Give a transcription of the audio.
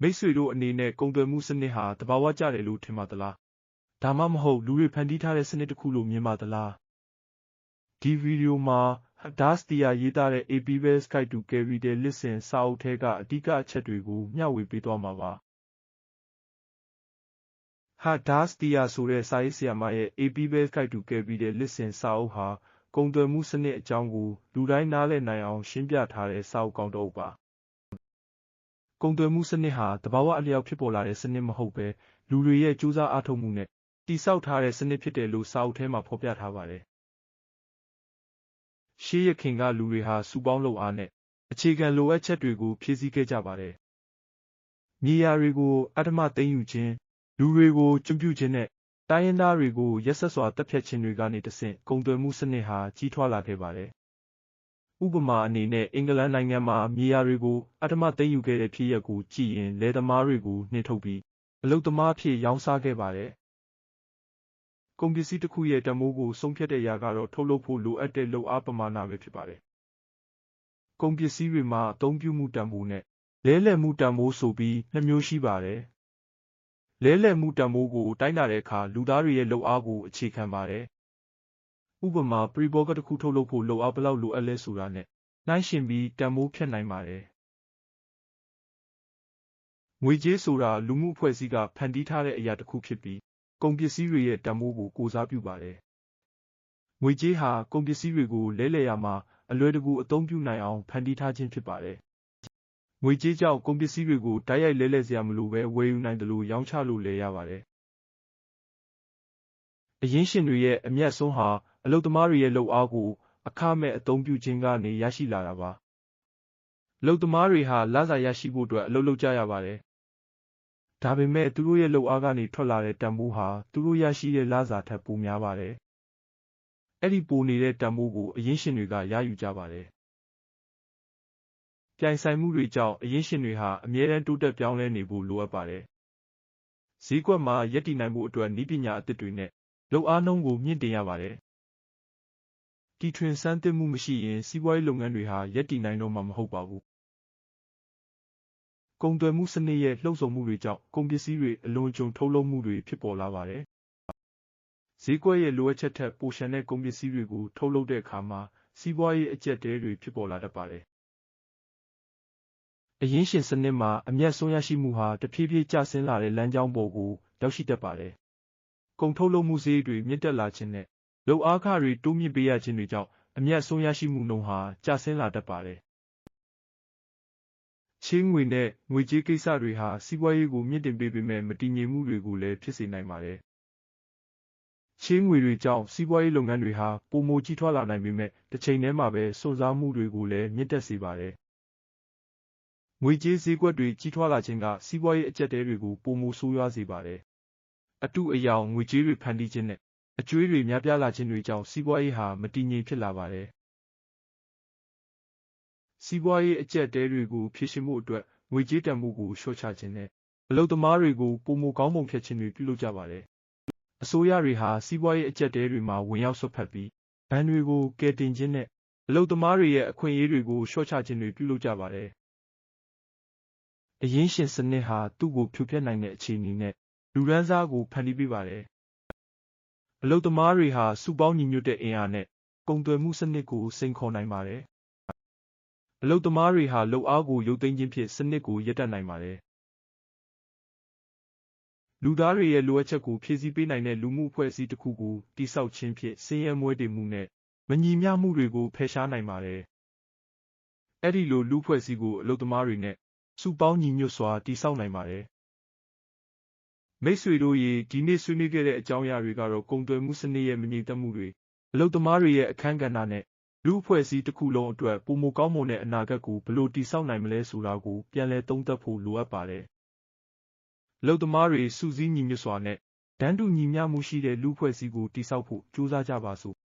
မိတ်ဆွေတို့အနေနဲ့ကုန်သွယ်မှုစနစ်ဟာတဘာဝကျတယ်လို့ထင်ပါသလားဒါမှမဟုတ်လူတွေဖန်တီးထားတဲ့စနစ်တစ်ခုလို့မြင်ပါသလားဒီဗီဒီယိုမှာ Das Tia ရေးသားတဲ့ AP Best Guide to Carry the Listen စာအုပ်ထဲကအဓိကအချက်တွေကိုမျှဝေပေးသွားမှာပါဟာ Das Tia ဆိုတဲ့စာရေးဆရာမရဲ့ AP Best Guide to Carry the Listen စာအုပ်ဟာကုန်သွယ်မှုစနစ်အကြောင်းကိုလူတိုင်းနားလည်နိုင်အောင်ရှင်းပြထားတဲ့စာအုပ်ကောင်းတစ်အုပ်ပါ ကုန်သွယ်မှုစနစ်ဟာတဘာဝအလျောက်ဖြစ်ပေါ်လာတဲ့စနစ်မဟုတ်ဘဲလူတွေရဲ့ကြိုးစားအားထုတ်မှုနဲ့တည်ဆောက်ထားတဲ့စနစ်ဖြစ်တယ်လို့စာအုပ်ထဲမှာဖော်ပြထားပါတယ်ရှေးရခင်ကလူတွေဟာစုပေါင်းလုပ်အားနဲ့အခြေခံလိုအပ်ချက်တွေကိုဖြည့်ဆည်းခဲ့ကြပါတယ်။မြေယာတွေကိုအတ္တမသိမ်းယူခြင်းလူတွေကိုကျွံ့ပြုခြင်းနဲ့တိုင်းရင်းသားတွေကိုရက်ဆက်စွာတပ်ဖြတ်ခြင်းတွေကနေတဆင့်ကုန်သွယ်မှုစနစ်ဟာကြီးထွားလာခဲ့ပါတယ်။ ဥပမာအနေနဲ့အင်္ဂလန်နိုင်ငံမှာမြေယာတွေကိုအတ္တမသိမ်းယူခဲ့တဲ့ဖြစ်ရပ်ကိုကြည့်ရင်လယ်သမားတွေကိုနှင်ထုတ်ပြီးအလုသမားဖြစ်ရောင်းစားခဲ့ပါတယ်။ကုန်ပစ္စည်းတစ်ခုရဲ့တမိုးကိုဆုံးဖြတ်တဲ့ရာကတော့ထုတ်လုပ်ဖို့လိုအပ်တဲ့လုပ်အားပမာဏပဲဖြစ်ပါတယ်။ကုန်ပစ္စည်းတွေမှာအသုံးပြုမှုတန်ဖိုးနဲ့လဲလှယ်မှုတန်ဖိုးဆိုပြီးနှစ်မျိုးရှိပါတယ်။လဲလှယ်မှုတန်ဖိုးကိုတိုင်းတာတဲ့အခါလူသားတွေရဲ့လုပ်အားကိုအခြေခံပါတယ်။ ဥပမာပရိဘောဂတစ်ခုထုတ်လုပ်ဖို့လုပ်အားဘယ်လောက်လိုအပ်လဲဆိုတာနဲ့နှိုင်းယှဉ်ပြီးတန်ဖိုးဖြတ်နိုင်ပါတယ်။ငွေကြေးဆိုတာလူမှုအဖွဲ့အစည်းကဖန်တီးထားတဲ့အရာတစ်ခုဖြစ်ပြီးကုန်ပစ္စည်းတွေရဲ့တန်ဖိုးကိုကိုးစားပြုပါတယ်။ငွေကြေးဟာကုန်ပစ္စည်းတွေကိုလဲလှယ်ရာမှာအလွယ်တကူအသုံးပြုနိုင်အောင်ဖန်တီးထားခြင်းဖြစ်ပါတယ်။ငွေကြေးကြောင့်ကုန်ပစ္စည်းတွေကိုတိုက်ရိုက်လဲလှယ်စရာမလိုဘဲဝယ်ယူနိုင်သလိုရောင်းချလို့လည်းရပါတယ်။အရင်းရှင်တွေရဲ့အမျက်ဆုံးဟာ အလုပ်သမားတွေရဲ့လုပ်အားကိုအခမဲ့အသုံးပြုခြင်းကနေရရှိလာတာပါ။အလုပ်သမားတွေဟာလစာရရှိဖို့အတွက်အလုပ်လုပ်ကြရပါတယ်။ဒါပေမဲ့သူတို့ရဲ့လုပ်အားကနေထွက်လာတဲ့တန်ဖိုးဟာသူတို့ရရှိတဲ့လစာထက်ပိုများပါတယ်။အဲဒီပိုနေတဲ့တန်ဖိုးကိုအရင်းရှင်တွေကရယူကြပါတယ်။ပြိုင်ဆိုင်မှုတွေကြောင့်အရင်းရှင်တွေဟာအမြဲတမ်းတိုးတက်ပြောင်းလဲနေဖို့လိုအပ်ပါတယ်။ဈေးကွက်မှာရပ်တည်နိုင်ဖို့အတွက်နည်းပညာအသစ်တွေနဲ့လုပ်အားနှုန်းကိုမြှင့်တင်ရပါတယ်။ တီထွင်ဆန်းသစ်မှုမရှိရင်စီးပွားရေးလုပ်ငန်းတွေဟာရပ်တည်နိုင်တော့မှာမဟုတ်ပါဘူး။ကုန်သွယ်မှုစနစ်ရဲ့လှုံ့ဆော်မှုတွေကြောင့်ကုန်ပစ္စည်းတွေအလွန်အကျွံထုတ်လုပ်မှုတွေဖြစ်ပေါ်လာပါတယ်။ဈေးကွက်ရဲ့လိုအပ်ချက်ထက်ပိုလျှံတဲ့ကုန်ပစ္စည်းတွေကိုထုတ်လုပ်တဲ့အခါမှာစီးပွားရေးအကျပ်အတည်းတွေဖြစ်ပေါ်လာတတ်ပါတယ်။အရင်းရှင်စနစ်မှာအမြတ်အစွန်းရရှိမှုဟာတဖြည်းဖြည်းကျဆင်းလာတဲ့လမ်းကြောင်းပေါ်ကိုရောက်ရှိတတ်ပါတယ်။ကုန်ထုတ်လုပ်မှုစရိတ်တွေမြင့်တက်လာခြင်းနဲ့ လုပ်အားခတွေတိုးမြှင့်ပေးရခြင်းတွေကြောင့်အမြတ်အစွန်းရရှိမှုနှုန်းဟာကျဆင်းလာတတ်ပါတယ်။ချေးငွေနဲ့ငွေကြေးကိစ္စတွေဟာစီးပွားရေးကိုမြင့်တင်ပေးပေမဲ့မတည်ငြိမ်မှုတွေကိုလည်းဖြစ်စေနိုင်ပါတယ်။ချေးငွေတွေကြောင့်စီးပွားရေးလုပ်ငန်းတွေဟာပိုမိုကြီးထွားလာနိုင်ပေမဲ့တစ်ချိန်တည်းမှာပဲစွန့်စားမှုတွေကိုလည်းမြင့်တက်စေပါတယ်။ငွေကြေးဈေးကွက်တွေကြီးထွားလာခြင်းကစီးပွားရေးအကျပ်အတည်းတွေကိုပိုမိုဆိုးရွားစေပါတယ်။အတုအယောင်ငွေကြေးတွေဖန်တီးခြင်းနဲ့ အကြွေးတွေများပြားလာခြင်းတွေကြောင့်စီးပွားရေးဟာမတည်ငြိမ်ဖြစ်လာပါတယ်။စီးပွားရေးအကျပ်အတည်းတွေကိုဖြေရှင်းဖို့အတွက်ငွေကြေးတန်ဖိုးကိုလျှော့ချခြင်းနဲ့အလုပ်သမားတွေကိုပိုမိုကောင်းမွန်ဖြတ်ခြင်းတွေပြုလုပ်ကြပါတယ်။အစိုးရတွေဟာစီးပွားရေးအကျပ်အတည်းတွေမှာဝင်ရောက်စွက်ဖက်ပြီးဘဏ်တွေကိုကယ်တင်ခြင်းနဲ့အလုပ်သမားတွေရဲ့အခွင့်အရေးတွေကိုလျှော့ချခြင်းတွေပြုလုပ်ကြပါတယ်။အရင်းရှင်စနစ်ဟာသူ့ကိုဖြိုဖျက်နိုင်တဲ့အခြေအနေနဲ့လူဒန်းစားကိုဖန်တီးပေးပါတယ်။ အလုပ်သမားတွေဟာစုပေါင်းညီညွတ်တဲ့အင်အားနဲ့ကုန်သွယ်မှုစနစ်ကိုစိန်ခေါ်နိုင်ပါတယ်။အလုပ်သမားတွေဟာလုပ်အားကိုရုပ်သိမ်းခြင်းဖြင့်စနစ်ကိုရပ်တန့်နိုင်ပါတယ်။လူသားတွေရဲ့လိုအပ်ချက်ကိုဖြည့်ဆည်းပေးနိုင်တဲ့လူမှုအဖွဲ့အစည်းတစ်ခုကိုတည်ဆောက်ခြင်းဖြင့်ဆင်းရဲမွဲတေမှုနဲ့မညီမျှမှုတွေကိုဖယ်ရှားနိုင်ပါတယ်။အဲဒီလိုလူအဖွဲ့အစည်းကိုအလုပ်သမားတွေနဲ့စုပေါင်းညီညွတ်စွာတည်ဆောက်နိုင်ပါတယ်။ မိတ်ဆွေတို့ရေဒီနေ့ဆွေးနွေးခဲ့တဲ့အကြောင်းအရာတွေကတော့ကုန်သွယ်မှုစနစ်ရဲ့မငြိမ်သက်မှုတွေအလုပ်သမားတွေရဲ့အခန်းကဏ္ဍနဲ့လူအဖွဲ့အစည်းတစ်ခုလုံးအတွက်ပုံမကောင်းမွန်တဲ့အနာဂတ်ကိုဘယ်လိုတည်ဆောက်နိုင်မလဲဆိုတာကိုပြန်လည်သုံးသပ်ဖို့လိုအပ်ပါတယ်။အလုပ်သမားတွေစုစည်းညီညွတ်စွာနဲ့တန်းတူညီမျှမှုရှိတဲ့လူအဖွဲ့အစည်းကိုတည်ဆောက်ဖို့ကြိုးစားကြပါစို့